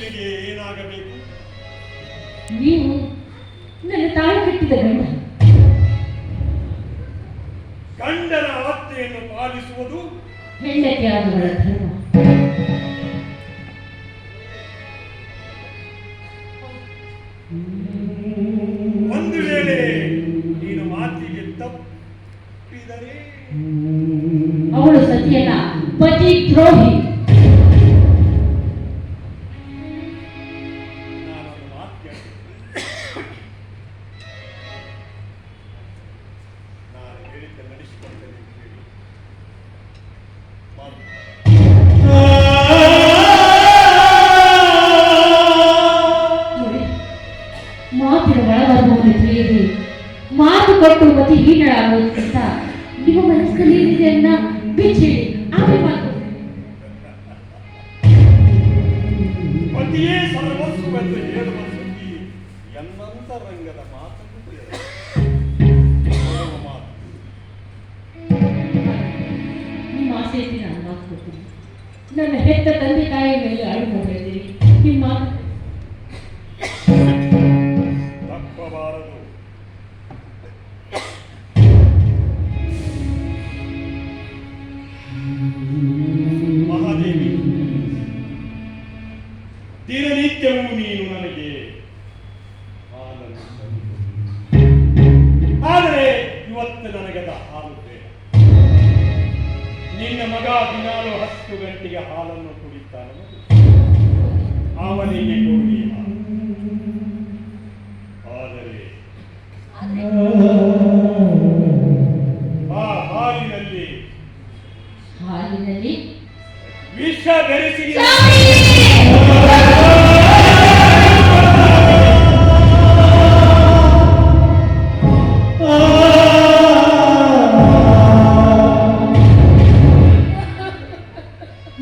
ಮಕ್ಕಳಿಗೆ ಏನಾಗಬೇಕು? ನೀವು ನನ್ನ ತಾಯಿ ಕಟ್ಟಿದ ಗಂಡ. ಗಂಡನ ಆತ್ಮೆಯನ್ನು ಪಾಲಿಸುವುದು ಹೆಂಡತಿ ಆದವರ ಧರ್ಮ. ಒಂದು ವೇಳೆ ನೀನು ಮಾತಿಗೆ ತಪ್ಪಿದರೆ ಅವಳು ಸತಿಯನ್ನ ಪತಿ ದ್ರೋಹಿ. ಒಳವರ್ಗವನ್ನು ತಿಳಿಯದೆ ಮಾತು ಕೊಟ್ಟು ಮತ್ತೆ ಹೀನಳಾಗುವುದಕ್ಕಿಂತ ನಿಮ್ಮ ಮನಸ್ಸಲ್ಲಿ ಏನಿದೆ ಅನ್ನ ಬಿಚ್ಚಿ ಆಮೇಲೆ ಮಾತು ಪತಿಯೇ ಸರ್ವಸ್ವವೆಂದು ಹೇಳುವ ಸುದ್ದಿ ಎನ್ನಂತರಂಗದ ಮಾತನ್ನು ತಿಳಿಯದು. ಹೇಳುವ ಮಾತು. ನಿಮ್ಮ ಆಸೆಯಲ್ಲಿ ನಾನು ಮಾತು ಕೊಡ್ತೀನಿ. ನನ್ನ ಹೆತ್ತ ತಂದೆ ತಾಯಿ ಮೇಲೆ ಅಳು ಹೇಳಿದಿರಿ ನಿಮ್ಮ ಮಾತು ದಿನನಿತ್ಯವೂ ನೀನು ನನಗೆ. ಆದರೆ ಇವತ್ತು ನನಗದ ಹಾಲು ಬೇಡ. ನಿನ್ನ ಮಗ ದಿನಾಲು ಹತ್ತು ಗಂಟೆಗೆ ಹಾಲನ್ನು ಕುಡಿತಾನೆ ಅವನಿಗೆ ಕೊಡಿ ಆದರೆ ಆ ಹಾಲಿನಲ್ಲಿ ಹಾಲಿನಲ್ಲಿ ವಿಷ ಬೆರೆಸಿ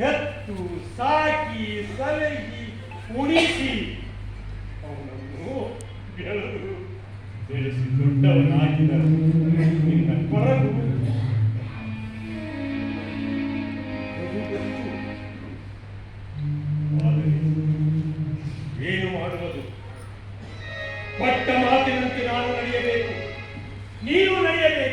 ಹೆತ್ತು ಸಾಕಿ ಸಲಹಿ ಉಣಿಸಿ ಅವನನ್ನು ಬೆಳೆದು ಬೆಳೆಸಿ ದೊಡ್ಡವನಾಗಿದ್ದರು ನಿನ್ನ ಕೊರಗು. ಏನು ಮಾಡುವುದು? ಕೊಟ್ಟ ಮಾತಿನಂತೆ ನಾನು ನಡೆಯಬೇಕು. ನೀನು ನಡೆಯಬೇಕು.